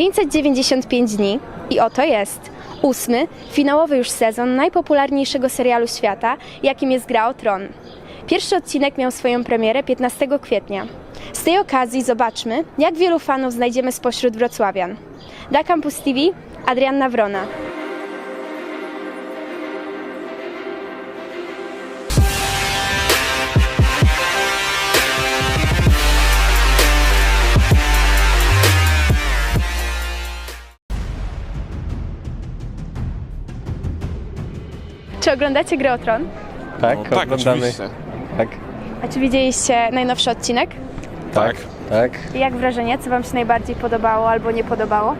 595 dni i oto jest ósmy, finałowy już sezon najpopularniejszego serialu świata, jakim jest Gra o Tron. Pierwszy odcinek miał swoją premierę 15 kwietnia. Z tej okazji zobaczmy, jak wielu fanów znajdziemy spośród wrocławian. Dla Campus TV Adrianna Wrona. Czy oglądacie Grę o Tron? Tak, No, tak, oglądamy. oczywiście. Tak, A czy widzieliście najnowszy odcinek? Tak. tak. I jak wrażenie? Co Wam się najbardziej podobało albo nie podobało?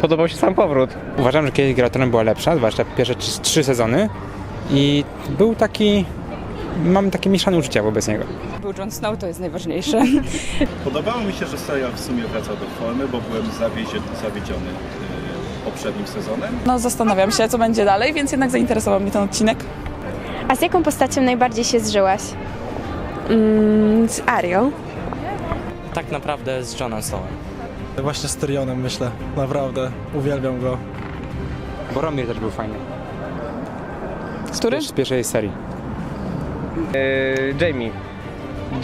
Podobał się sam powrót. Uważam, że kiedyś Gra o Tron była lepsza, zwłaszcza pierwsze trzy, trzy sezony i był taki, mam takie mieszane uczucia wobec niego. Był Jon Snow, to jest najważniejsze. Podobało mi się, że serial w sumie wraca do formy, bo byłem zawiedziony, zawiedziony yy, poprzednim sezonem. No zastanawiam się, co będzie dalej, więc jednak zainteresował mnie ten odcinek. A z jaką postacią najbardziej się zżyłaś? z Arią. tak naprawdę z Johnem Snowem. Właśnie z Tyrionem myślę, naprawdę, uwielbiam go. Boromir też był fajny. Z którym? Z pierwszej serii. Yy, Jamie.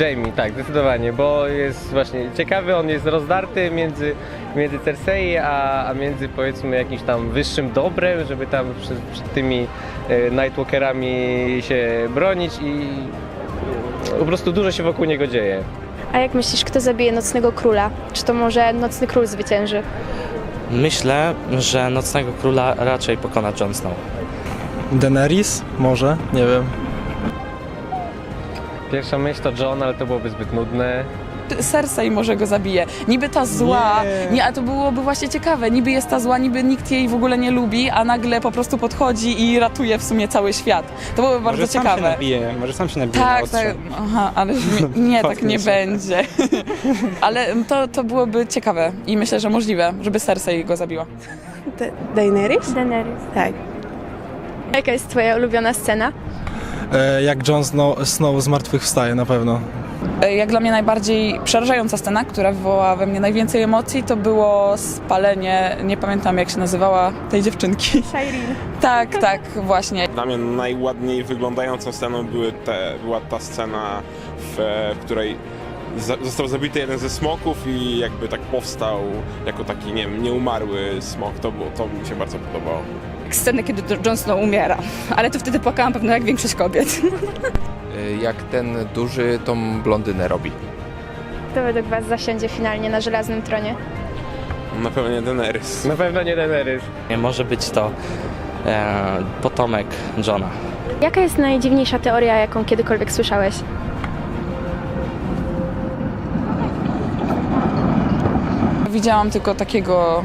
Jamie, tak, zdecydowanie, bo jest właśnie ciekawy, on jest rozdarty między, między Cersei, a, a między powiedzmy jakimś tam wyższym dobrem, żeby tam przed, przed tymi e, Nightwalkerami się bronić i po prostu dużo się wokół niego dzieje. A jak myślisz, kto zabije Nocnego Króla? Czy to może Nocny Król zwycięży? Myślę, że Nocnego Króla raczej pokona Jon Snow. Daenerys? Może? Nie wiem. Pierwsza myśl to John, ale to byłoby zbyt nudne. Cersei może go zabije. Niby ta zła, Nie. nie. a to byłoby właśnie ciekawe. Niby jest ta zła, niby nikt jej w ogóle nie lubi, a nagle po prostu podchodzi i ratuje w sumie cały świat. To byłoby bardzo może sam się ciekawe. nabije, może sam się nabije na Tak, ostrze. tak. Aha, ale nie, tak nie będzie. ale to, to byłoby ciekawe i myślę, że możliwe, żeby Cersei go zabiła. Da- Daenerys? Daenerys. Tak. Jaka jest Twoja ulubiona scena? E, jak Jon Snow, Snow zmartwychwstaje na pewno. E, Jak dla mnie najbardziej przerażająca scena, która wywołała we mnie najwięcej emocji, to było spalenie, nie pamiętam jak się nazywała tej dziewczynki. Shireen. Tak, tak, właśnie. Dla mnie najładniej wyglądającą sceną były te, była ta scena, w, w której za, został zabity jeden ze smoków i jakby tak powstał jako taki, nie wiem, nieumarły smok. To, było, to mi się bardzo podobało. scenę, kiedy Jon Snow umiera. Ale to wtedy płakałam pewno jak większość kobiet. jak ten duży tą blondynę robi. Kto według Was zasiądzie finalnie na Żelaznym Tronie? Na pewno nie Daenerys. Na pewno nie Daenerys. Nie może być to e, potomek Johna. Jaka jest najdziwniejsza teoria, jaką kiedykolwiek słyszałeś? Widziałam tylko takiego,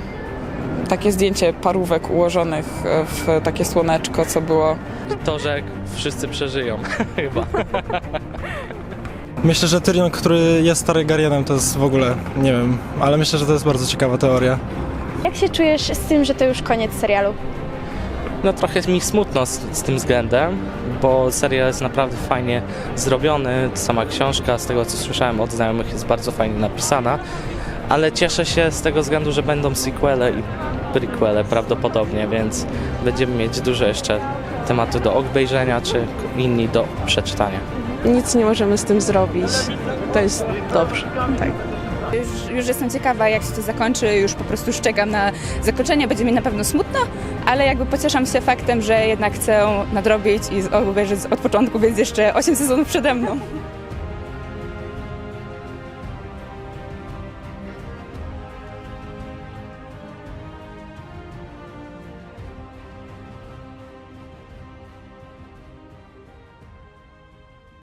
takie zdjęcie parówek ułożonych e, w takie słoneczko, co było To, że wszyscy przeżyją chyba. Myślę, że Tyrion, który jest Targaryenem, to jest w ogóle, nie wiem, ale myślę, że to jest bardzo ciekawa teoria. Jak się czujesz z tym, że to już koniec serialu? No trochę mi smutno z, z tym względem, bo serial jest naprawdę fajnie zrobiony, sama książka, z tego co słyszałem od znajomych, jest bardzo fajnie napisana, ale cieszę się z tego względu, że będą sequele i prequele prawdopodobnie, więc będziemy mieć dużo jeszcze tematu do obejrzenia, czy inni do przeczytania. Nic nie możemy z tym zrobić. To jest dobrze. Tak. Już, już jestem ciekawa, jak się to zakończy. Już po prostu szczegam na zakończenie. Będzie mi na pewno smutno, ale jakby pocieszam się faktem, że jednak chcę nadrobić i obejrzeć od początku, więc jeszcze 8 sezonów przede mną.